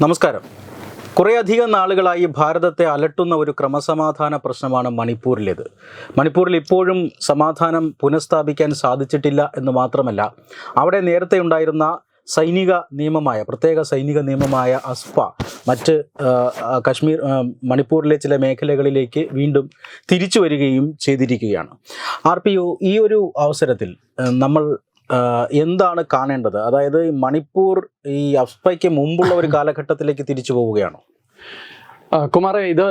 നമസ്കാരം. കുറേയധികം നാളുകളായി ഭാരതത്തെ അലട്ടുന്ന ഒരു ക്രമസമാധാന പ്രശ്നമാണ് മണിപ്പൂരിലേത്. മണിപ്പൂരിൽ ഇപ്പോഴും സമാധാനം പുനഃസ്ഥാപിക്കാൻ സാധിച്ചിട്ടില്ല എന്ന് മാത്രമല്ല അവിടെ നേരത്തെ ഉണ്ടായിരുന്ന സൈനിക നിയമമായ പ്രത്യേക സൈനിക നിയമമായ അസ്പ മറ്റ് കശ്മീർ മണിപ്പൂരിലെ ചില മേഖലകളിലേക്ക് വീണ്ടും തിരിച്ചു വരികയും ചെയ്തിരിക്കുകയാണ്. ആർ പി ഒ ഈ ഒരു അവസരത്തിൽ നമ്മൾ എന്താണ് കാണേണ്ടത്? അതായത് മണിപ്പൂർ ഈ അഫ്സ്പയ്ക്ക് മുമ്പുള്ള ഒരു കാലഘട്ടത്തിലേക്ക് തിരിച്ചു പോവുകയാണോ? കുമാറെ ഇത്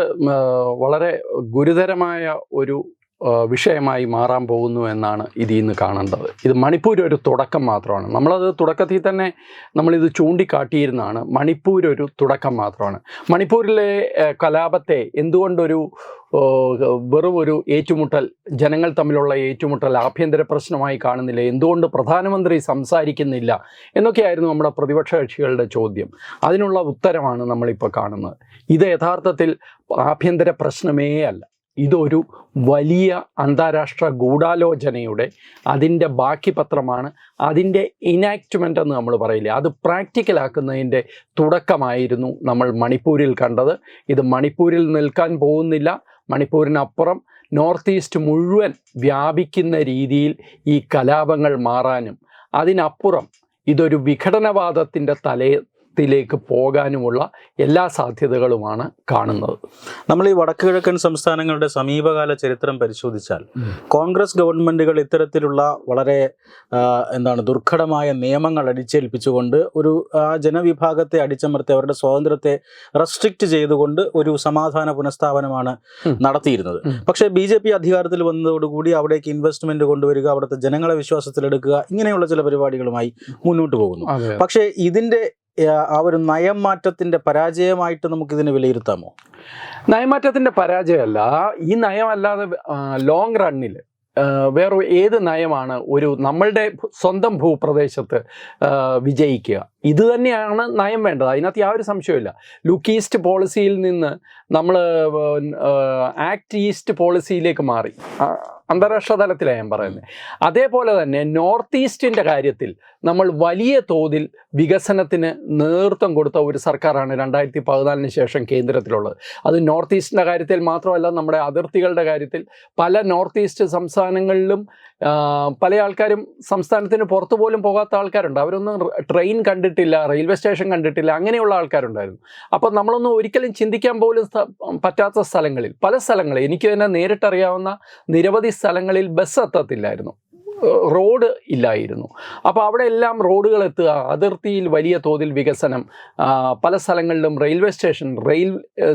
വളരെ ഗുരുതരമായ ഒരു വിഷയമായി മാറാൻ പോകുന്നു എന്നാണ് ഇതിൽ നിന്ന് കാണേണ്ടത്. ഇത് മണിപ്പൂർ ഒരു തുടക്കം മാത്രമാണ്. നമ്മളത് തുടക്കത്തിൽ തന്നെ നമ്മളിത് ചൂണ്ടിക്കാട്ടിയിരുന്നതാണ്. മണിപ്പൂർ ഒരു തുടക്കം മാത്രമാണ്. മണിപ്പൂരിലെ കലാപത്തെ എന്തുകൊണ്ടൊരു വെറും ഒരു ഏറ്റുമുട്ടൽ ജനങ്ങൾ തമ്മിലുള്ള ഏറ്റുമുട്ടൽ ആഭ്യന്തര പ്രശ്നമായി കാണുന്നില്ല എന്തുകൊണ്ട് പ്രധാനമന്ത്രി സംസാരിക്കുന്നില്ല എന്നൊക്കെയായിരുന്നു നമ്മുടെ പ്രതിപക്ഷ കക്ഷികളുടെ ചോദ്യം. അതിനുള്ള ഉത്തരമാണ് നമ്മളിപ്പോൾ കാണുന്നത്. ഇത് യഥാർത്ഥത്തിൽ ആഭ്യന്തര പ്രശ്നമേ അല്ല. ഇതൊരു വലിയ അന്താരാഷ്ട്ര ഗൂഢാലോചനയുടെ അതിന്റെ ബാക്കി പത്രമാണ്. അതിന്റെ ഇനാക്ട്മെന്റ് എന്ന് നമ്മൾ പറയില്ല അത് പ്രാക്ടിക്കലാക്കുന്നതിന്റെ തുടക്കമായിരുന്നു നമ്മൾ മണിപ്പൂരിൽ കണ്ടത്. ഇത് മണിപ്പൂരിൽ നിൽക്കാൻ പോകുന്നില്ല. മണിപ്പൂരിനപ്പുറം നോർത്ത് ഈസ്റ്റ് മുഴുവൻ വ്യാപിക്കുന്ന രീതിയിൽ ഈ കലാപങ്ങൾ മാറാനും അതിനപ്പുറം ഇതൊരു വിഘടനവാദത്തിന്റെ തലത്തിലേക്ക് പോകാനുമുള്ള എല്ലാ സാധ്യതകളുമാണ് കാണുന്നത്. നമ്മൾ ഈ വടക്ക് കിഴക്കൻ സംസ്ഥാനങ്ങളുടെ സമീപകാല ചരിത്രം പരിശോധിച്ചാൽ കോൺഗ്രസ് ഗവൺമെന്റുകൾ ഇത്തരത്തിലുള്ള വളരെ എന്താണ് ദുർഘടമായ നിയമങ്ങൾ അടിച്ചേൽപ്പിച്ചുകൊണ്ട് ഒരു ആ ജനവിഭാഗത്തെ അടിച്ചമർത്തി അവരുടെ സ്വാതന്ത്ര്യത്തെ റെസ്ട്രിക്റ്റ് ചെയ്തുകൊണ്ട് ഒരു സമാധാന പുനഃസ്ഥാപനമാണ് നടത്തിയിരുന്നത്. പക്ഷേ ബി ജെ പി അധികാരത്തിൽ വന്നതോടുകൂടി അവിടേക്ക് ഇൻവെസ്റ്റ്മെന്റ് കൊണ്ടുവരിക അവിടുത്തെ ജനങ്ങളെ വിശ്വാസത്തിലെടുക്കുക ഇങ്ങനെയുള്ള ചില പരിപാടികളുമായി മുന്നോട്ട് പോകുന്നു. പക്ഷേ ഇതിന്റെ ആ, ഒരു നയം മാറ്റത്തിന്റെ പരാജയമായിട്ട് നമുക്കിതിനെ വിലയിരുത്താമോ? നയമാറ്റത്തിന്റെ പരാജയമല്ല. ഈ നയമല്ലാതെ ലോങ് റണ്ണിൽ വേറെ ഏത് നയമാണ് ഒരു നമ്മളുടെ സ്വന്തം ഭൂപ്രദേശത്ത് വിജയിക്കുക? ഇത് തന്നെയാണ് നയം വേണ്ടത്. അതിനകത്ത് യാതൊരു സംശയമില്ല ലുക്ക് ഈസ്റ്റ് പോളിസിയിൽ നിന്ന് നമ്മൾ ആക്ട് ഈസ്റ്റ് പോളിസിയിലേക്ക് മാറി. അന്താരാഷ്ട്ര തലത്തിലാണ് ഞാൻ പറയുന്നത് അതേപോലെ തന്നെ നോർത്ത് ഈസ്റ്റിന്റെ കാര്യത്തിൽ നമ്മൾ വലിയ തോതിൽ വികസനത്തിന് നേതൃത്വം കൊടുത്ത ഒരു സർക്കാരാണ് രണ്ടായിരത്തി പതിനാലിന് ശേഷം കേന്ദ്രത്തിലുള്ളത്. അത് നോർത്ത് ഈസ്റ്റിന്റെ കാര്യത്തിൽ മാത്രമല്ല നമ്മുടെ അതിർത്തികളുടെ കാര്യത്തിൽ പല നോർത്ത് ഈസ്റ്റ് സംസ്ഥാനങ്ങളിലും പല ആൾക്കാരും സംസ്ഥാനത്തിന് പുറത്തു പോലും പോകാത്ത ആൾക്കാരുണ്ട്. അവരൊന്നും ട്രെയിൻ ട്രെയിൻ കണ്ടിട്ടില്ല റെയിൽവേ സ്റ്റേഷൻ കണ്ടിട്ടില്ല അങ്ങനെയുള്ള ആൾക്കാരുണ്ടായിരുന്നു. അപ്പോൾ നമ്മളൊന്നും ഒരിക്കലും ചിന്തിക്കാൻ പോലും പറ്റാത്ത സ്ഥലങ്ങളിൽ പല സ്ഥലങ്ങളിൽ എനിക്ക് തന്നെ നേരിട്ടറിയാവുന്ന നിരവധി സ്ഥലങ്ങളിൽ ബസ് എത്തത്തില്ലായിരുന്നു. റോഡ് ഇല്ലായിരുന്നു. അപ്പോൾ അവിടെ എല്ലാം റോഡുകൾ എത്തുക അതിർത്തിയിൽ വലിയ തോതിൽ വികസനം പല സ്ഥലങ്ങളിലും റെയിൽവേ സ്റ്റേഷൻ റെയിൽ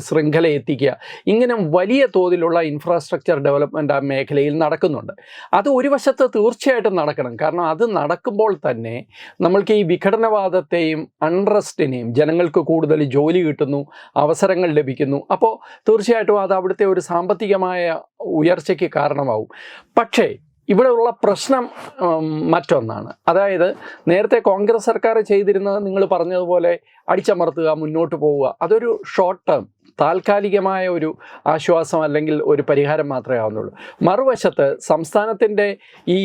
ശൃംഖല എത്തിക്കുക ഇങ്ങനെ വലിയ തോതിലുള്ള ഇൻഫ്രാസ്ട്രക്ചർ ഡെവലപ്മെന്റ് ആ മേഖലയിൽ നടക്കുന്നുണ്ട്. അത് ഒരു വശത്ത് തീർച്ചയായിട്ടും നടക്കണം. കാരണം അത് നടക്കുമ്പോൾ തന്നെ നമ്മൾക്ക് ഈ വിഘടനവാദത്തെയും അൺറസ്റ്റിനെയും ജനങ്ങൾക്ക് കൂടുതൽ ജോലി കിട്ടുന്നു അവസരങ്ങൾ ലഭിക്കുന്നു. അപ്പോൾ തീർച്ചയായിട്ടും അത് അവിടുത്തെ ഒരു സാമ്പത്തികമായ ഉയർച്ചയ്ക്ക് കാരണമാവും. പക്ഷേ ഇവിടെയുള്ള പ്രശ്നം മറ്റൊന്നാണ്. അതായത് നേരത്തെ കോൺഗ്രസ് സർക്കാർ ചെയ്തിരുന്നത് നിങ്ങൾ പറഞ്ഞതുപോലെ അടിച്ചമർത്തുക മുന്നോട്ട് പോവുക. അതൊരു ഷോർട്ട് ടേം താൽക്കാലികമായ ഒരു ആശ്വാസം അല്ലെങ്കിൽ ഒരു പരിഹാരം മാത്രമേ ആവുന്നുള്ളൂ. മറുവശത്ത് സംസ്ഥാനത്തിന്റെ ഈ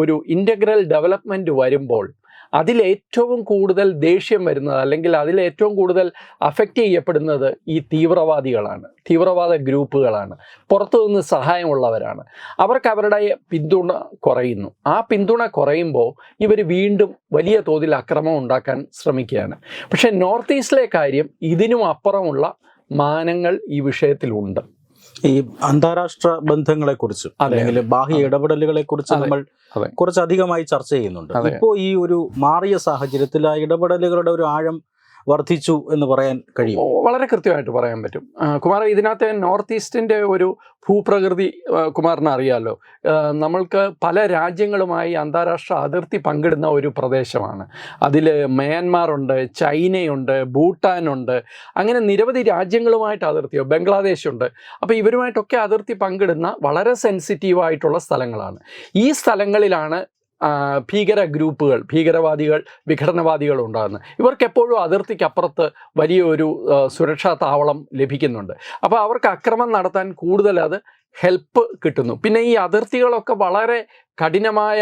ഒരു ഇന്റഗ്രൽ ഡെവലപ്മെന്റ് വരുമ്പോൾ അതിലേറ്റവും കൂടുതൽ ദേഷ്യം വരുന്നത് അല്ലെങ്കിൽ അതിലേറ്റവും കൂടുതൽ അഫക്റ്റ് ചെയ്യപ്പെടുന്നത് ഈ തീവ്രവാദികളാണ്. തീവ്രവാദ ഗ്രൂപ്പുകളാണ്. പുറത്തു നിന്ന് സഹായമുള്ളവരാണ്. അവർക്ക് അവരുടെ പിന്തുണ കുറയുന്നു. ആ പിന്തുണ കുറയുമ്പോൾ ഇവർ വീണ്ടും വലിയ തോതിൽ അക്രമം ഉണ്ടാക്കാൻ ശ്രമിക്കുകയാണ്. പക്ഷേ നോർത്ത് ഈസ്റ്റിലെ കാര്യം ഇതിനും അപ്പുറമുള്ള മാനങ്ങൾ ഈ വിഷയത്തിലുണ്ട്. ഈ അന്താരാഷ്ട്ര ബന്ധങ്ങളെ കുറിച്ചും അല്ലെങ്കിൽ ബാഹ്യ ഇടപെടലുകളെ കുറിച്ച് നമ്മൾ. കുറച്ചധികമായി ചർച്ച ചെയ്യുന്നുണ്ട്. ഇപ്പോൾ ഈ ഒരു മാറിയ സാഹചര്യത്തിൽ ആ ഇടപെടലുകളുടെ ഒരു ആഴം വർദ്ധിച്ചു എന്ന് പറയാൻ കഴിയും. വളരെ കൃത്യമായിട്ട് പറയാൻ പറ്റും. കുമാർ ഇതിനകത്ത് നോർത്ത് ഈസ്റ്റിന്റെ ഒരു ഭൂപ്രകൃതി കുമാറിന് അറിയാമല്ലോ നമ്മൾക്ക് പല രാജ്യങ്ങളുമായി അന്താരാഷ്ട്ര അതിർത്തി പങ്കിടുന്ന ഒരു പ്രദേശമാണ്. അതിൽ മ്യാൻമാറുണ്ട് ചൈനയുണ്ട് ഭൂട്ടാനുണ്ട്. അങ്ങനെ നിരവധി രാജ്യങ്ങളുമായിട്ട് അതിർത്തിയോ ബംഗ്ലാദേശ് ഉണ്ട് അപ്പോൾ ഇവരുമായിട്ടൊക്കെ അതിർത്തി പങ്കിടുന്ന വളരെ സെൻസിറ്റീവായിട്ടുള്ള സ്ഥലങ്ങളാണ്. ഈ സ്ഥലങ്ങളിലാണ് ഭീകര ഗ്രൂപ്പുകൾ ഭീകരവാദികൾ വിഘടനവാദികൾ ഉണ്ടാകുന്നത്. ഇവർക്ക് എപ്പോഴും അതിർത്തിക്കപ്പുറത്ത് വലിയൊരു സുരക്ഷാ താവളം ലഭിക്കുന്നുണ്ട്. അപ്പോൾ അവർക്ക് അക്രമം നടത്താൻ കൂടുതൽ അത് ഹെൽപ്പ് കിട്ടുന്നു. പിന്നെ ഈ അതിർത്തികളൊക്കെ വളരെ കഠിനമായ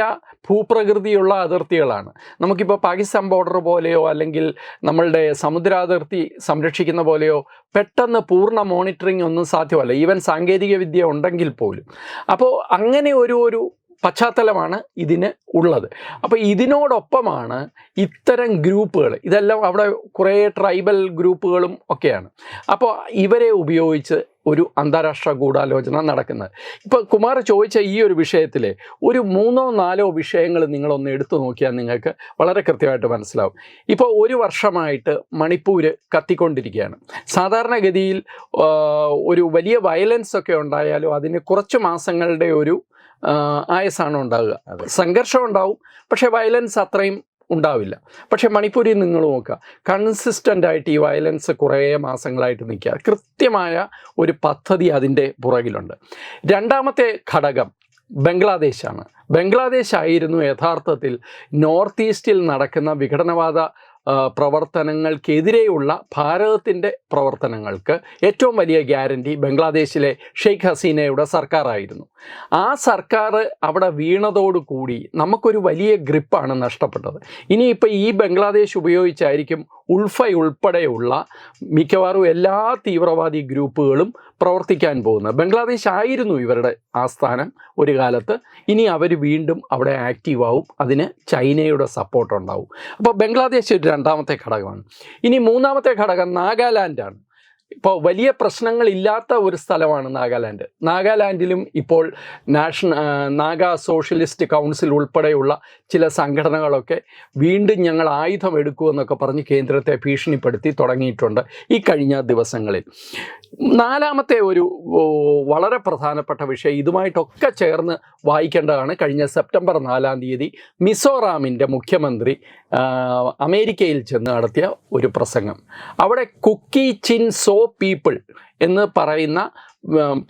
ഭൂപ്രകൃതിയുള്ള അതിർത്തികളാണ്. നമുക്കിപ്പോൾ പാകിസ്ഥാൻ ബോർഡർ പോലെയോ അല്ലെങ്കിൽ നമ്മളുടെ സമുദ്രാതിർത്തി സംരക്ഷിക്കുന്ന പോലെയോ പെട്ടെന്ന് പൂർണ മോണിറ്ററിംഗ് ഒന്നും സാധ്യമല്ല. ഈവൻ സാങ്കേതികവിദ്യ ഉണ്ടെങ്കിൽ പോലും. അപ്പോൾ അങ്ങനെ ഒരു ഒരു പശ്ചാത്തലമാണ് ഇതിന് ഉള്ളത്. അപ്പോൾ ഇതിനോടൊപ്പമാണ് ഇത്തരം ഗ്രൂപ്പുകൾ ഇതെല്ലാം അവിടെ കുറേ ട്രൈബൽ ഗ്രൂപ്പുകളും ഒക്കെയാണ്. അപ്പോൾ ഇവരെ ഉപയോഗിച്ച് ഒരു അന്താരാഷ്ട്ര ഗൂഢാലോചന നടക്കുന്നത്. ഇപ്പോൾ കുമാർ ചോദിച്ച ഈ ഒരു വിഷയത്തിൽ ഒരു മൂന്നോ നാലോ വിഷയങ്ങൾ നിങ്ങളൊന്ന് എടുത്തു നോക്കിയാൽ നിങ്ങൾക്ക് വളരെ കൃത്യമായിട്ട് മനസ്സിലാവും. ഇപ്പോൾ ഒരു വർഷമായിട്ട് മണിപ്പൂർ കത്തിക്കൊണ്ടിരിക്കുകയാണ്. സാധാരണഗതിയിൽ ഒരു വലിയ വയലൻസ് ഒക്കെ ഉണ്ടായാലും അതിന് കുറച്ച് മാസങ്ങളുടെ ഒരു ആയസാണ് ഉണ്ടാവുക. സംഘർഷം ഉണ്ടാവും പക്ഷേ വയലൻസ് അത്രയും ഉണ്ടാവില്ല. പക്ഷേ മണിപ്പൂരിൽ നിങ്ങൾ നോക്കുക കൺസിസ്റ്റന്റ് ആയിട്ട് ഈ വയലൻസ് കുറേ മാസങ്ങളായിട്ട് നിൽക്കുക. കൃത്യമായ ഒരു പദ്ധതി അതിന്റെ പുറകിലുണ്ട്. രണ്ടാമത്തെ ഘടകം ബംഗ്ലാദേശാണ്. ബംഗ്ലാദേശ് ആയിരുന്നു യഥാർത്ഥത്തിൽ നോർത്ത് ഈസ്റ്റിൽ നടക്കുന്ന വിഘടനവാദ പ്രവർത്തനങ്ങൾക്കെതിരെയുള്ള ഭാരതത്തിന്റെ പ്രവർത്തനങ്ങൾക്ക് ഏറ്റവും വലിയ ഗ്യാരണ്ടി ബംഗ്ലാദേശിലെ ഷെയ്ഖ് ഹസീനയുടെ സർക്കാരായിരുന്നു. ആ സർക്കാർ അവിടെ വീണതോടുകൂടി നമുക്കൊരു വലിയ ഗ്രിപ്പാണ് നഷ്ടപ്പെട്ടത്. ഇനിയിപ്പോൾ ഈ ബംഗ്ലാദേശ് ഉപയോഗിച്ചായിരിക്കും ഉൾഫ ഉൾപ്പെടെയുള്ള മിക്കവാറും എല്ലാ തീവ്രവാദി ഗ്രൂപ്പുകളും പ്രവർത്തിക്കാൻ പോകുന്നത്. ബംഗ്ലാദേശ് ആയിരുന്നു ഇവരുടെ ആസ്ഥാനം ഒരു കാലത്ത്. ഇനി അവർ വീണ്ടും അവിടെ ആക്റ്റീവ് ആവും അതിന് ചൈനയുടെ സപ്പോർട്ട് ഉണ്ടാവും അപ്പോൾ ബംഗ്ലാദേശ് ഒരു രണ്ടാമത്തെ ഘടകമാണ്. ഇനി മൂന്നാമത്തെ ഘടകം നാഗാലാൻഡാണ്. ഇപ്പോൾ വലിയ പ്രശ്നങ്ങളില്ലാത്ത ഒരു സ്ഥലമാണ് നാഗാലാൻഡ്. നാഗാലാൻഡിലും ഇപ്പോൾ നാഷണൽ നാഗ സോഷ്യലിസ്റ്റ് കൗൺസിൽ ഉൾപ്പെടെയുള്ള ചില സംഘടനകളൊക്കെ വീണ്ടും ഞങ്ങൾ ആയുധം എടുക്കുമെന്നൊക്കെ പറഞ്ഞ് കേന്ദ്രത്തെ ഭീഷണിപ്പെടുത്തി തുടങ്ങിയിട്ടുണ്ട് ഈ കഴിഞ്ഞ ദിവസങ്ങളിൽ. നാലാമത്തെ ഒരു വളരെ പ്രധാനപ്പെട്ട വിഷയം ഇതുമായിട്ടൊക്കെ ചേർന്ന് വായിക്കേണ്ടതാണ്. കഴിഞ്ഞ സെപ്റ്റംബർ നാലാം തീയതി മിസോറാമിന്റെ മുഖ്യമന്ത്രി അമേരിക്കയിൽ ചെന്ന് നടത്തിയ ഒരു പ്രസംഗം. അവിടെ കുക്കി ചിൻ സോ പീപ്പിൾ എന്ന് പറയുന്ന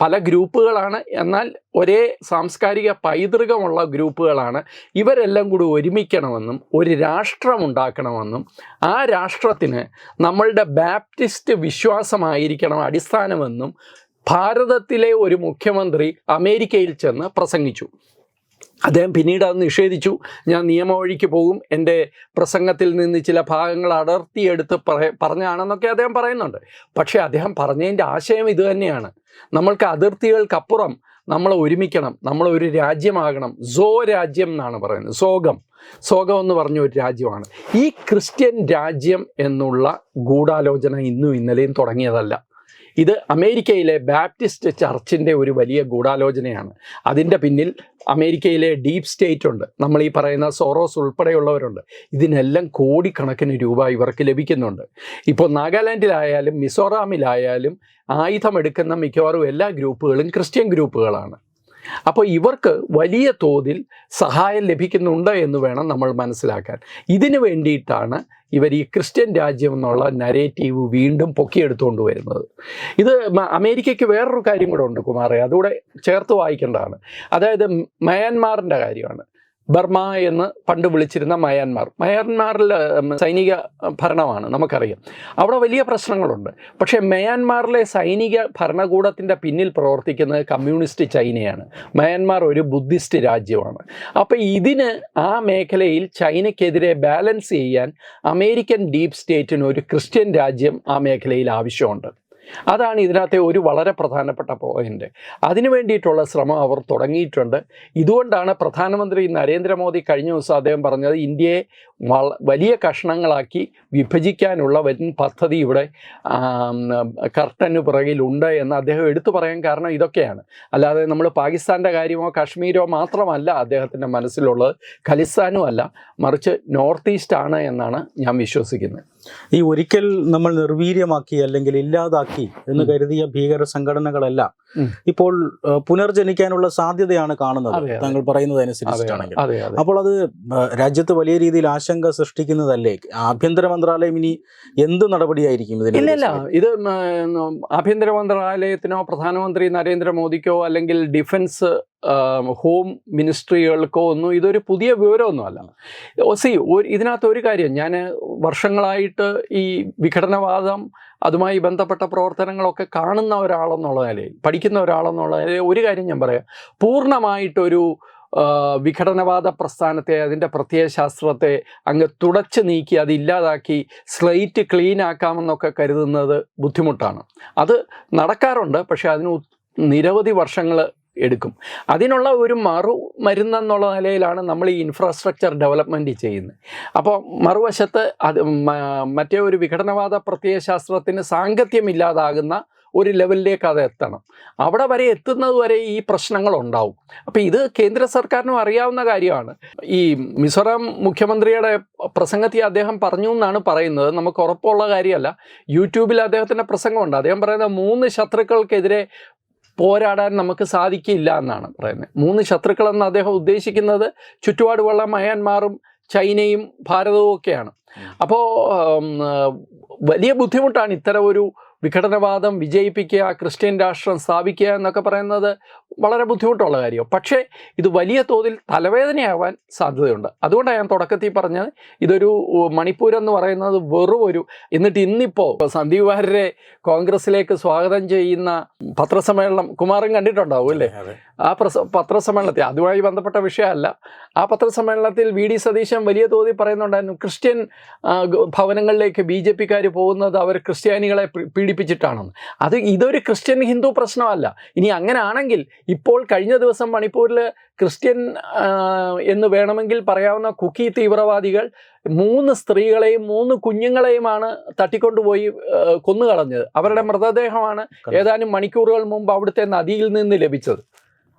പല ഗ്രൂപ്പുകളാണ്. എന്നാൽ ഒരേ സാംസ്കാരിക പൈതൃകമുള്ള ഗ്രൂപ്പുകളാണ്. ഇവരെല്ലാം കൂടി ഒരുമിക്കണമെന്നും ഒരു രാഷ്ട്രമുണ്ടാക്കണമെന്നും ആ രാഷ്ട്രത്തിന് നമ്മളുടെ ബാപ്റ്റിസ്റ്റ് വിശ്വാസമായിരിക്കണം അടിസ്ഥാനമെന്നും ഭാരതത്തിലെ ഒരു മുഖ്യമന്ത്രി അമേരിക്കയിൽ ചെന്ന് പ്രസംഗിച്ചു. അദ്ദേഹം പിന്നീട് അത് നിഷേധിച്ചു. ഞാൻ നിയമവഴിക്ക് പോകും. എന്റെ പ്രസംഗത്തിൽ നിന്ന് ചില ഭാഗങ്ങൾ അടർത്തിയെടുത്ത് പറ പറഞ്ഞാണെന്നൊക്കെ അദ്ദേഹം പറയുന്നുണ്ട്. പക്ഷേ അദ്ദേഹം പറഞ്ഞതിന്റെ ആശയം ഇതുതന്നെയാണ് നമ്മൾക്ക് അതിർത്തികൾക്കപ്പുറം നമ്മൾ ഒരുമിക്കണം. നമ്മൾ ഒരു രാജ്യമാകണം. സോ രാജ്യം എന്നാണ് പറയുന്നത്. സോകം സോകം എന്ന് പറഞ്ഞ ഒരു രാജ്യമാണ്. ഈ ക്രിസ്ത്യൻ രാജ്യം എന്നുള്ള ഗൂഢാലോചന ഇന്നും ഇന്നലെയും തുടങ്ങിയതല്ല. ഇത് അമേരിക്കയിലെ ബാപ്റ്റിസ്റ്റ് ചർച്ചിന്റെ ഒരു വലിയ ഗൂഢാലോചനയാണ്. അതിന്റെ പിന്നിൽ അമേരിക്കയിലെ ഡീപ് സ്റ്റേറ്റ് ഉണ്ട്. നമ്മൾ ഈ പറയുന്ന സോറോസ് ഉൾപ്പെടെയുള്ളവരുണ്ട്. ഇതിനെല്ലാം കോടിക്കണക്കിന് രൂപ ഇവർക്ക് ലഭിക്കുന്നുണ്ട്. ഇപ്പോൾ നാഗാലാൻഡിലായാലും മിസോറാമിലായാലും ആയുധമെടുക്കുന്ന മിക്കവാറും എല്ലാ ഗ്രൂപ്പുകളും ക്രിസ്ത്യൻ ഗ്രൂപ്പുകളാണ്. അപ്പോൾ ഇവർക്ക് വലിയ തോതിൽ സഹായം ലഭിക്കുന്നുണ്ട് എന്ന് വേണം നമ്മൾ മനസ്സിലാക്കാൻ. ഇതിനു വേണ്ടിയിട്ടാണ് ഇവർ ഈ ക്രിസ്ത്യൻ രാജ്യം എന്നുള്ള നരേറ്റീവ് വീണ്ടും പൊക്കിയെടുത്തുകൊണ്ട് വരുന്നത്. ഇത് അമേരിക്കയ്ക്ക് വേറൊരു കാര്യം കൂടെ ഉണ്ട് കുമാറെ. അതുകൂടെ ചേർത്ത് വായിക്കേണ്ടതാണ്. അതായത് മയാൻമാറിന്റെ കാര്യമാണ്. ബർമ എന്ന് പണ്ട് വിളിച്ചിരുന്ന മയാൻമാർ. മയാൻമാറിൽ സൈനിക ഭരണമാണ് നമുക്കറിയാം. അവിടെ വലിയ പ്രശ്നങ്ങളുണ്ട്. പക്ഷേ മയാൻമാറിലെ സൈനിക ഭരണകൂടത്തിന്റെ പിന്നിൽ പ്രവർത്തിക്കുന്നത് കമ്മ്യൂണിസ്റ്റ് ചൈനയാണ്. മയാൻമാർ ഒരു ബുദ്ധിസ്റ്റ് രാജ്യമാണ്. അപ്പോൾ ഇതിന് ആ മേഖലയിൽ ചൈനയ്ക്കെതിരെ ബാലൻസ് ചെയ്യാൻ അമേരിക്കൻ ഡീപ് സ്റ്റേറ്റിന് ഒരു ക്രിസ്ത്യൻ രാജ്യം ആ മേഖലയിൽ ആവശ്യമുണ്ട്. അതാണ് ഇതിനകത്തെ ഒരു വളരെ പ്രധാനപ്പെട്ട പോയിന്റ് അതിനു വേണ്ടിയിട്ടുള്ള ശ്രമം അവർ തുടങ്ങിയിട്ടുണ്ട്. ഇതുകൊണ്ടാണ് പ്രധാനമന്ത്രി നരേന്ദ്രമോദി കഴിഞ്ഞ ദിവസം അദ്ദേഹം പറഞ്ഞത് ഇന്ത്യയെ വലിയ കഷ്ണങ്ങളാക്കി വിഭജിക്കാനുള്ള വൻ പദ്ധതി ഇവിടെ കർട്ടന് പുറകിലുണ്ട് എന്ന് അദ്ദേഹം എടുത്തു പറയാൻ കാരണം ഇതൊക്കെയാണ്. അല്ലാതെ നമ്മൾ പാകിസ്ഥാന്റെ കാര്യമോ കാശ്മീരോ മാത്രമല്ല അദ്ദേഹത്തിന്റെ മനസ്സിലുള്ളത്. ഖലിസ്ഥാനും അല്ല. മറിച്ച് നോർത്ത് ഈസ്റ്റ് ആണ് എന്നാണ് ഞാൻ വിശ്വസിക്കുന്നത്. ഈ ഒരിക്കൽ നമ്മൾ നിർവീര്യമാക്കി അല്ലെങ്കിൽ ഇല്ലാതാക്കി എന്ന് കരുതിയ ഭീകര സംഘടനകളെല്ലാം ഇപ്പോൾ പുനർജനിക്കാനുള്ള സാധ്യതയാണ് കാണുന്നത്. താങ്കൾ പറയുന്നത് അനുസരിച്ചിട്ടാണെങ്കിൽ. അപ്പോൾ അത് രാജ്യത്ത് വലിയ രീതിയിൽ ആശങ്ക സൃഷ്ടിക്കുന്നതല്ലേ? ആഭ്യന്തര മന്ത്രാലയം ഇനി എന്ത് നടപടിയായിരിക്കും ഇല്ല ഇത് ആഭ്യന്തര മന്ത്രാലയത്തിനോ പ്രധാനമന്ത്രി നരേന്ദ്രമോദിക്കോ അല്ലെങ്കിൽ ഡിഫൻസ് ഹോം മിനിസ്ട്രികൾക്കോ ഒന്നും ഇതൊരു പുതിയ വിവരമൊന്നുമല്ല. സി ഒരു ഇതിനകത്ത് ഒരു കാര്യം ഞാൻ വർഷങ്ങളായിട്ട് ഈ വിഘടനവാദം അതുമായി ബന്ധപ്പെട്ട പ്രവർത്തനങ്ങളൊക്കെ കാണുന്ന ഒരാളെന്നുള്ള നിലയിൽ പഠിക്കുന്ന ഒരാളെന്നുള്ള നിലയിൽ ഒരു കാര്യം ഞാൻ പറയാം. പൂർണമായിട്ടൊരു വിഘടനവാദ പ്രസ്ഥാനത്തെ അതിന്റെ പ്രത്യയശാസ്ത്രത്തെ അങ്ങ് തുടച്ചു നീക്കി അതില്ലാതാക്കി സ്ലൈറ്റ് ക്ലീൻ ആക്കാമെന്നൊക്കെ കരുതുന്നത് ബുദ്ധിമുട്ടാണ്. അത് നടക്കാറുണ്ട് പക്ഷേ അതിന് നിരവധി വർഷങ്ങൾ എടുക്കും. അതിനുള്ള ഒരു മറു മരുന്നെന്നുള്ള നിലയിലാണ് നമ്മൾ ഈ ഇൻഫ്രാസ്ട്രക്ചർ ഡെവലപ്മെന്റ് ചെയ്യുന്നത്. അപ്പോൾ മറുവശത്ത് അത് മറ്റേ ഒരു വിഘടനവാദ പ്രത്യയശാസ്ത്രത്തിന് സാങ്കത്യമില്ലാതാകുന്ന ഒരു ലെവലിലേക്ക് അത് എത്തണം. അവിടെ വരെ എത്തുന്നത് വരെ ഈ പ്രശ്നങ്ങൾ ഉണ്ടാവും. അപ്പോൾ ഇത് കേന്ദ്ര സർക്കാരിനും അറിയാവുന്ന കാര്യമാണ്. ഈ മിസോറാം മുഖ്യമന്ത്രിയുടെ പ്രസംഗത്തിൽ അദ്ദേഹം പറഞ്ഞു എന്നാണ് പറയുന്നത്. നമുക്ക് ഉറപ്പുള്ള കാര്യമല്ല. യൂട്യൂബിൽ അദ്ദേഹത്തിന്റെ പ്രസംഗമുണ്ട്. അദ്ദേഹം പറയുന്നത് മൂന്ന് ശത്രുക്കൾക്കെതിരെ പോരാടാൻ നമുക്ക് സാധിക്കില്ല എന്നാണ് പറയുന്നത്. മൂന്ന് ശത്രുക്കളെന്ന് അദ്ദേഹം ഉദ്ദേശിക്കുന്നത് ചുറ്റുപാടുമുള്ള മയാൻമാറും ചൈനയും ഭാരതവും ഒക്കെയാണ്. അപ്പോൾ വലിയ ബുദ്ധിമുട്ടാണ് ഇത്തരം ഒരു വിഘടനവാദം വിജയിപ്പിക്കുക ക്രിസ്ത്യൻ രാഷ്ട്രം സ്ഥാപിക്കുക എന്നൊക്കെ പറയുന്നത് വളരെ ബുദ്ധിമുട്ടുള്ള കാര്യം പക്ഷേ ഇത് വലിയ തോതിൽ തലവേദനയാവാൻ സാധ്യതയുണ്ട്. അതുകൊണ്ടാണ് ഞാൻ തുടക്കത്തിൽ പറഞ്ഞത് ഇതൊരു മണിപ്പൂർ എന്ന് പറയുന്നത് വെറും ഒരു എന്നിട്ട് ഇന്നിപ്പോൾ സന്ദീപ് വാര്യരെ കോൺഗ്രസിലേക്ക് സ്വാഗതം ചെയ്യുന്ന പത്രസമ്മേളനം കുമാറും കണ്ടിട്ടുണ്ടാവും അല്ലേ? ആ പ്രസ പത്രസമ്മേളനത്തിൽ അതുമായി ബന്ധപ്പെട്ട വിഷയമല്ല. ആ പത്രസമ്മേളനത്തിൽ വി ഡി സതീശൻ വലിയ തോതിൽ പറയുന്നുണ്ടായിരുന്നു ക്രിസ്ത്യൻ ഭവനങ്ങളിലേക്ക് ബി ജെ പിക്കാർ പോകുന്നത് അവർ ക്രിസ്ത്യാനികളെ പീഡിപ്പിച്ചിട്ടാണെന്ന് അത് ഇതൊരു ക്രിസ്ത്യൻ ഹിന്ദു പ്രശ്നമല്ല. ഇനി അങ്ങനെ ആണെങ്കിൽ ഇപ്പോൾ കഴിഞ്ഞ ദിവസം മണിപ്പൂരിൽ ക്രിസ്ത്യൻ എന്ന് വേണമെങ്കിൽ പറയാവുന്ന കുക്കി തീവ്രവാദികൾ മൂന്ന് സ്ത്രീകളെയും മൂന്ന് കുഞ്ഞുങ്ങളെയുമാണ് തട്ടിക്കൊണ്ടുപോയി കൊന്നുകളഞ്ഞത്. അവരുടെ മൃതദേഹമാണ് ഏതാനും മണിക്കൂറുകൾ മുമ്പ് അവിടുത്തെ നദിയിൽ നിന്ന് ലഭിച്ചത്.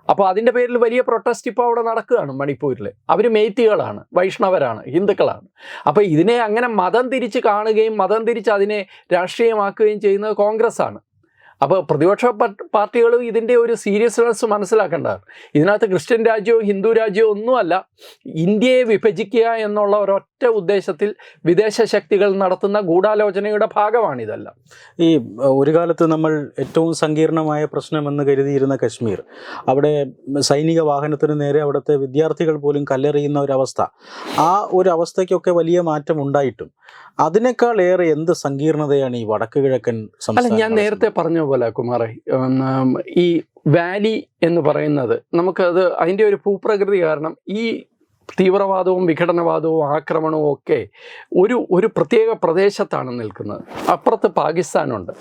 അപ്പോൾ അതിന്റെ പേരിൽ വലിയ പ്രൊട്ടസ്റ്റ് ഇപ്പോൾ അവിടെ നടക്കുകയാണ് മണിപ്പൂരിൽ അവർ മേത്തികളാണ് വൈഷ്ണവരാണ് ഹിന്ദുക്കളാണ്. അപ്പോൾ ഇതിനെ അങ്ങനെ മതം തിരിച്ച് കാണുകയും മതം തിരിച്ച് അതിനെ രാഷ്ട്രീയമാക്കുകയും ചെയ്യുന്നത് കോൺഗ്രസ്സാണ്. അപ്പോൾ പ്രതിപക്ഷ പാർട്ടികളും ഇതിന്റെ ഒരു സീരിയസ്നെസ് മനസ്സിലാക്കേണ്ടതാണ്. ഇതിനകത്ത് ക്രിസ്ത്യൻ രാജ്യവും ഹിന്ദു രാജ്യവും ഒന്നുമല്ല ഇന്ത്യയെ വിഭജിക്കുക എന്നുള്ള ഒരൊറ്റ ഉദ്ദേശത്തിൽ വിദേശ ശക്തികൾ നടത്തുന്ന ഗൂഢാലോചനയുടെ ഭാഗമാണിതെല്ലാം. ഈ ഒരു കാലത്ത് നമ്മൾ ഏറ്റവും സങ്കീർണമായ പ്രശ്നമെന്ന് കരുതിയിരുന്ന കശ്മീർ. അവിടെ സൈനിക വാഹനത്തിന് നേരെ അവിടുത്തെ വിദ്യാർത്ഥികൾ പോലും കല്ലെറിയുന്ന ഒരവസ്ഥ. ആ ഒരു അവസ്ഥയ്ക്കൊക്കെ വലിയ മാറ്റം ഉണ്ടായിട്ടും. അതിനേക്കാൾ ഏറെ എന്ത് സങ്കീർണതയാണ് ഈ വടക്ക് കിഴക്കൻ അല്ല ഞാൻ നേരത്തെ പറഞ്ഞ പോലെ കുമാറെ ഈ വാലി എന്ന് പറയുന്നത് നമുക്കത് അതിന്റെ ഒരു ഭൂപ്രകൃതി കാരണം ഈ തീവ്രവാദവും വിഘടനവാദവും ആക്രമണവും ഒക്കെ ഒരു ഒരു പ്രത്യേക പ്രദേശത്താണ് നിൽക്കുന്നത്. അപ്പുറത്ത് പാകിസ്ഥാനുണ്ട്.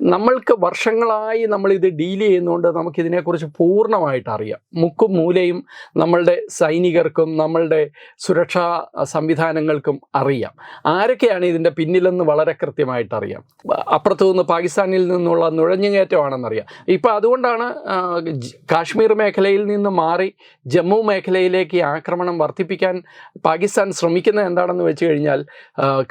നമ്മൾക്ക് വർഷങ്ങളായി നമ്മളിത് ഡീൽ ചെയ്യുന്നതുകൊണ്ട് നമുക്കിതിനെക്കുറിച്ച് പൂർണമായിട്ട് അറിയാം. മുക്കും മൂലയും നമ്മളുടെ സൈനികർക്കും നമ്മളുടെ സുരക്ഷാ സംവിധാനങ്ങൾക്കും അറിയാം. ആരൊക്കെയാണ് ഇതിന്റെ പിന്നിലെന്ന് വളരെ കൃത്യമായിട്ട് അറിയാം. അപ്പുറത്തു നിന്ന് പാകിസ്ഥാനിൽ നിന്നുള്ള നുഴഞ്ഞുകയറ്റമാണെന്നറിയാം. ഇപ്പോൾ അതുകൊണ്ടാണ് കാശ്മീർ മേഖലയിൽ നിന്ന് മാറി ജമ്മു മേഖലയിലേക്ക് ആക്രമണം വർദ്ധിപ്പിക്കാൻ പാകിസ്ഥാൻ ശ്രമിക്കുന്നത് എന്താണെന്ന് വെച്ച് കഴിഞ്ഞാൽ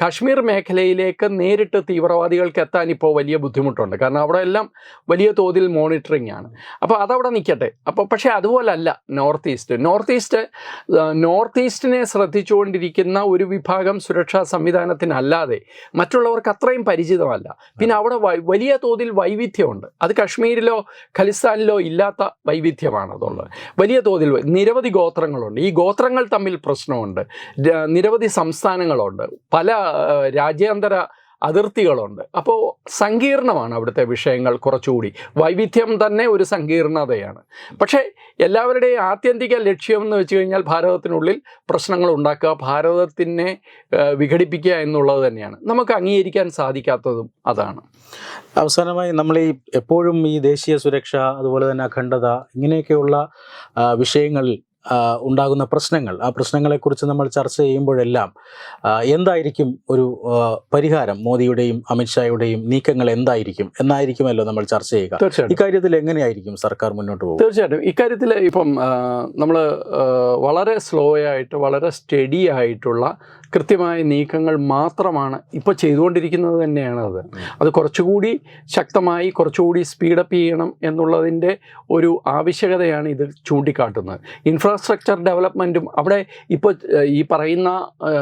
കാശ്മീർ മേഖലയിലേക്ക് നേരിട്ട് തീവ്രവാദികൾക്ക് എത്താൻ ഇപ്പോൾ വലിയ ബുദ്ധിമുട്ടുണ്ട് കാരണം അവിടെ എല്ലാം വലിയ തോതിൽ മോണിറ്ററിംഗ് ആണ്. അപ്പോൾ അതവിടെ നിൽക്കട്ടെ അപ്പോൾ പക്ഷേ അതുപോലല്ല north east north east north ഈസ്റ്റിനെ ശ്രദ്ധിച്ചുകൊണ്ടിരിക്കുന്ന ഒരു വിഭാഗം സുരക്ഷാ സംവിധാനത്തിനല്ലാതെ മറ്റുള്ളവർക്ക് അത്രയും പരിചിതമല്ല. പിന്നെ അവിടെ വലിയ തോതിൽ വൈവിധ്യമുണ്ട്. അത് കശ്മീരിലോ ഖലിസ്ഥാനിലോ ഇല്ലാത്ത വൈവിധ്യമാണ് അതുള്ളത്. വലിയ തോതിൽ നിരവധി ഗോത്രങ്ങളുണ്ട്. ഈ ഗോത്രങ്ങൾ തമ്മിൽ പ്രശ്നമുണ്ട്. നിരവധി സംസ്ഥാനങ്ങളുണ്ട്. പല രാജ്യാന്തര അതിർത്തികളുണ്ട്. അപ്പോൾ സങ്കീർണമാണ് അവിടുത്തെ വിഷയങ്ങൾ കുറച്ചുകൂടി. വൈവിധ്യം തന്നെ ഒരു സങ്കീർണതയാണ്. പക്ഷേ എല്ലാവരുടെയും ആത്യന്തിക ലക്ഷ്യം എന്ന് വെച്ച് കഴിഞ്ഞാൽ ഭാരതത്തിനുള്ളിൽ പ്രശ്നങ്ങൾ ഉണ്ടാക്കുക ഭാരതത്തിനെ വിഘടിപ്പിക്കുക എന്നുള്ളത് തന്നെയാണ്. നമുക്ക് അംഗീകരിക്കാൻ സാധിക്കാത്തതും അതാണ്. അവസാനമായി നമ്മൾ ഈ എപ്പോഴും ഈ ദേശീയ സുരക്ഷ അതുപോലെ തന്നെ അഖണ്ഡത ഇങ്ങനെയൊക്കെയുള്ള വിഷയങ്ങളിൽ ഉണ്ടാകുന്ന പ്രശ്നങ്ങൾ. ആ പ്രശ്നങ്ങളെക്കുറിച്ച് നമ്മൾ ചർച്ച ചെയ്യുമ്പോഴെല്ലാം എന്തായിരിക്കും ഒരു പരിഹാരം? മോദിയുടെയും അമിത്ഷായുടെയും നീക്കങ്ങൾ എന്തായിരിക്കും? എന്നായിരിക്കുമല്ലോ നമ്മൾ ചർച്ച ചെയ്യുക. ഇക്കാര്യത്തിൽ എങ്ങനെയായിരിക്കും സർക്കാർ മുന്നോട്ട് പോകും തീർച്ചയായിട്ടും. ഇക്കാര്യത്തിൽ ഇപ്പം നമ്മൾ വളരെ സ്ലോ ആയിട്ട് വളരെ സ്റ്റഡി ആയിട്ടുള്ള കൃത്യമായ നീക്കങ്ങൾ മാത്രമാണ് ഇപ്പോൾ ചെയ്തുകൊണ്ടിരിക്കുന്നത് തന്നെയാണ് അത്. അത് കുറച്ചുകൂടി ശക്തമായി കുറച്ചുകൂടി സ്പീഡപ്പ് ചെയ്യണം എന്നുള്ളതിന്റെ ഒരു ആവശ്യകതയാണ് ഇത് ചൂണ്ടിക്കാട്ടുന്നത്. ഇൻഫ്രാസ്ട്രക്ചർ ഡെവലപ്മെന്റും അവിടെ ഇപ്പോൾ ഈ പറയുന്ന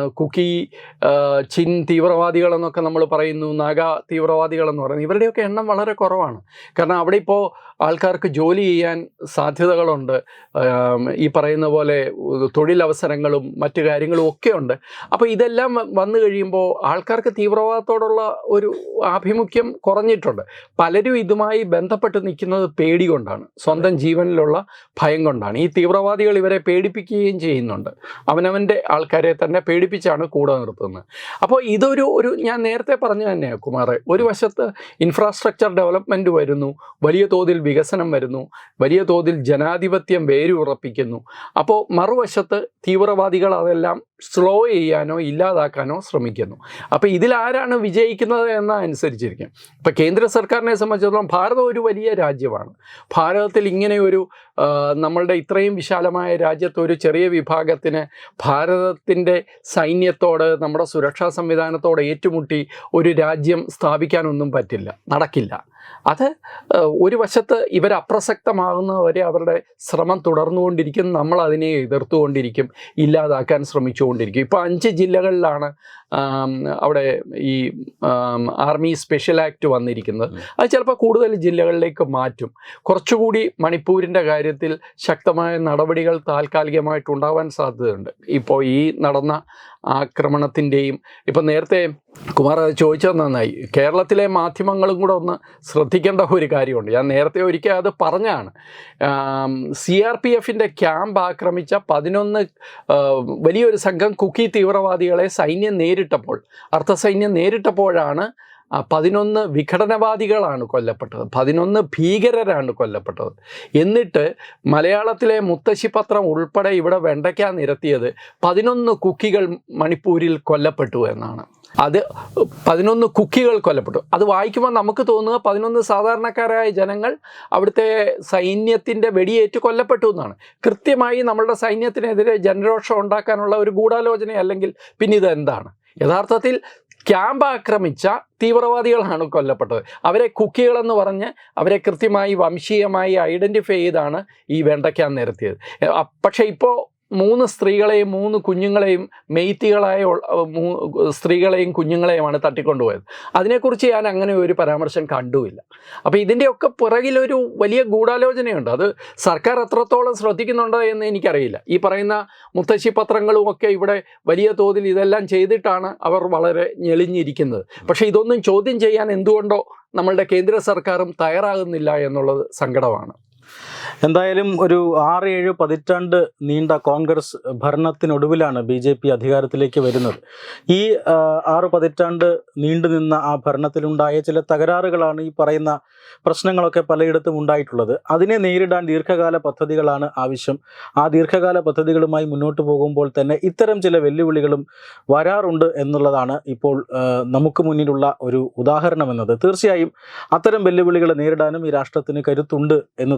കുക്കി ചിൻ തീവ്രവാദികളെന്നൊക്കെ നമ്മൾ പറയുന്നു നാഗ തീവ്രവാദികളെന്ന് പറയുന്നു ഇവരുടെയൊക്കെ എണ്ണം വളരെ കുറവാണ്. കാരണം അവിടെ ഇപ്പോൾ ആൾക്കാർക്ക് ജോലി ചെയ്യാൻ സാധ്യതകളുണ്ട്. ഈ പറയുന്ന പോലെ തൊഴിലവസരങ്ങളും മറ്റു കാര്യങ്ങളും ഒക്കെ ഉണ്ട്. അപ്പോൾ ഇതെല്ലാം വന്നു കഴിയുമ്പോൾ ആൾക്കാർക്ക് തീവ്രവാദത്തോടുള്ള ഒരു ആഭിമുഖ്യം കുറഞ്ഞിട്ടുണ്ട്. പലരും ഇതുമായി ബന്ധപ്പെട്ട് നിൽക്കുന്നത് പേടി കൊണ്ടാണ്. സ്വന്തം ജീവനിലുള്ള ഭയം കൊണ്ടാണ്. ഈ തീവ്രവാദികൾ ഇവരെ പേടിപ്പിക്കുകയും ചെയ്യുന്നുണ്ട്. അവനവന്റെ ആൾക്കാരെ തന്നെ പേടിപ്പിച്ചാണ് കൂടെ നിർത്തുന്നത്. അപ്പോൾ ഇതൊരു ഒരു ഞാൻ നേരത്തെ പറഞ്ഞു തന്നെയാണ് കുമാറെ. ഒരു വശത്ത് ഇൻഫ്രാസ്ട്രക്ചർ ഡെവലപ്മെന്റ് വരുന്നു. വലിയ തോതിൽ വികസനം വരുന്നു. വലിയ തോതിൽ ജനാധിപത്യം വേരുറപ്പിക്കുന്നു. അപ്പോൾ മറുവശത്ത് തീവ്രവാദികൾ അതെല്ലാം സ്ലോ ചെയ്യാനോ ഇല്ലാതാക്കാനോ ശ്രമിക്കുന്നു. അപ്പോൾ ഇതിലാരാണ് വിജയിക്കുന്നത് എന്ന അനുസരിച്ചിരിക്കും കേന്ദ്ര സർക്കാരിനെ സംബന്ധിച്ചിടത്തോളം ഭാരതം ഒരു വലിയ രാജ്യമാണ്. ഭാരതത്തിൽ ഇങ്ങനെ ഒരു നമ്മളുടെ ഇത്രയും വിശാലമായ രാജ്യത്ത് ഒരു ചെറിയ വിഭാഗത്തിന് ഭാരതത്തിന്റെ സൈന്യത്തോട് നമ്മുടെ സുരക്ഷാ സംവിധാനത്തോട് ഏറ്റുമുട്ടി ഒരു രാജ്യം സ്ഥാപിക്കാനൊന്നും പറ്റില്ല. നടക്കില്ല. അത് ഒരു വശത്ത് ഇവർ അപ്രസക്തമാകുന്നവരെ അവരുടെ ശ്രമം തുടർന്നുകൊണ്ടിരിക്കും നമ്മൾ അതിനെ എതിർത്തുകൊണ്ടിരിക്കും ഇല്ലാതാക്കാൻ ശ്രമിച്ചുകൊണ്ടിരിക്കും. ഇപ്പോൾ അഞ്ച് ജില്ലകളിലാണ് അവിടെ ഈ ആർമി സ്പെഷ്യൽ ആക്ട് വന്നിരിക്കുന്നത്. അത് ചിലപ്പോൾ കൂടുതൽ ജില്ലകളിലേക്ക് മാറ്റും. കുറച്ചുകൂടി മണിപ്പൂരിന്റെ കാര്യത്തിൽ ശക്തമായ നടപടികൾ താൽക്കാലികമായിട്ട് ഉണ്ടാവാൻ സാധ്യതയുണ്ട്. ഇപ്പോൾ ഈ നടന്ന ആക്രമണത്തിന്റെയും ഇപ്പം നേരത്തെ കുമാർ അത് ചോദിച്ചത് നന്നായി. കേരളത്തിലെ മാധ്യമങ്ങളും കൂടെ ഒന്ന് ശ്രദ്ധിക്കേണ്ട ഒരു കാര്യമുണ്ട്. ഞാൻ നേരത്തെ ഒരിക്കൽ അത് പറഞ്ഞാണ്. സി ആർ പി എഫിന്റെ ക്യാമ്പ് ആക്രമിച്ച പതിനൊന്ന് വലിയൊരു സംഘം കുക്കി തീവ്രവാദികളെ സൈന്യം നേരിട്ടപ്പോൾ അർത്ഥസൈന്യം നേരിട്ടപ്പോഴാണ് പതിനൊന്ന് വിഘടനവാദികളാണ് കൊല്ലപ്പെട്ടത് പതിനൊന്ന് ഭീകരരാണ് കൊല്ലപ്പെട്ടത്. എന്നിട്ട് മലയാളത്തിലെ മുത്തശ്ശി പത്രം ഉൾപ്പെടെ ഇവിടെ വെണ്ടയ്ക്ക നിരത്തിയത് പതിനൊന്ന് കുക്കികൾ മണിപ്പൂരിൽ കൊല്ലപ്പെട്ടു എന്നാണ്. അത് പതിനൊന്ന് കുക്കികൾ കൊല്ലപ്പെട്ടു. അത് വായിക്കുമ്പോൾ നമുക്ക് തോന്നുക പതിനൊന്ന് സാധാരണക്കാരായ ജനങ്ങൾ അവിടുത്തെ സൈന്യത്തിന്റെ വെടിയേറ്റ് കൊല്ലപ്പെട്ടു എന്നാണ്. കൃത്യമായി നമ്മളുടെ സൈന്യത്തിനെതിരെ ജനരോഷം ഉണ്ടാക്കാനുള്ള ഒരു ഗൂഢാലോചന അല്ലെങ്കിൽ പിന്നെ ഇത് എന്താണ് യഥാർത്ഥത്തിൽ ക്യാമ്പ് ആക്രമിച്ച തീവ്രവാദികളാണ് കൊല്ലപ്പെട്ടത്. അവരെ കുക്കികളെന്ന് പറഞ്ഞ് അവരെ കൃത്യമായി വംശീയമായി ഐഡന്റിഫൈ ചെയ്താണ് ഈ വെണ്ടയ്ക്കാൻ നിരത്തിയത്. പക്ഷേ ഇപ്പോൾ മൂന്ന് സ്ത്രീകളെയും മൂന്ന് കുഞ്ഞുങ്ങളെയും മെയ്ത്തികളായ സ്ത്രീകളെയും കുഞ്ഞുങ്ങളെയുമാണ് തട്ടിക്കൊണ്ടുപോയത്. അതിനെക്കുറിച്ച് ഞാൻ അങ്ങനെ ഒരു പരാമർശം കണ്ടുമില്ല. അപ്പോൾ ഇതിന്റെയൊക്കെ പുറകിലൊരു വലിയ ഗൂഢാലോചനയുണ്ട്. അത് സർക്കാർ എത്രത്തോളം ശ്രദ്ധിക്കുന്നുണ്ടോ എന്ന് എനിക്കറിയില്ല. ഈ പറയുന്ന മുത്തശ്ശി പത്രങ്ങളും ഒക്കെ ഇവിടെ വലിയ തോതിൽ ഇതെല്ലാം ചെയ്തിട്ടാണ് അവർ വളരെ ഞെളിഞ്ഞിരിക്കുന്നത്. പക്ഷേ ഇതൊന്നും ചോദ്യം ചെയ്യാൻ എന്തുകൊണ്ടോ നമ്മളുടെ കേന്ദ്ര സർക്കാരും തയ്യാറാകുന്നില്ല എന്നുള്ളത് സങ്കടമാണ്. എന്തായാലും ഒരു ആറ് ഏഴ് പതിറ്റാണ്ട് നീണ്ട കോൺഗ്രസ് ഭരണത്തിനൊടുവിലാണ് ബി ജെ പി അധികാരത്തിലേക്ക് വരുന്നത്. ഈ ആറ് പതിറ്റാണ്ട് നീണ്ടുനിന്ന ആ ഭരണത്തിലുണ്ടായ ചില തകരാറുകളാണ് ഈ പറയുന്ന പ്രശ്നങ്ങളൊക്കെ പലയിടത്തും ഉണ്ടായിട്ടുള്ളത്. അതിനെ നേരിടാൻ ദീർഘകാല പദ്ധതികളാണ് ആവശ്യം. ആ ദീർഘകാല പദ്ധതികളുമായി മുന്നോട്ട് പോകുമ്പോൾ തന്നെ ഇത്തരം ചില വെല്ലുവിളികളും വരാറുണ്ട് എന്നുള്ളതാണ് ഇപ്പോൾ നമുക്ക് മുന്നിലുള്ള ഒരു ഉദാഹരണം എന്നത് തീർച്ചയായും അത്തരം വെല്ലുവിളികളെ നേരിടാനും ഈ രാഷ്ട്രത്തിന് കരുത്തുണ്ട് എന്ന്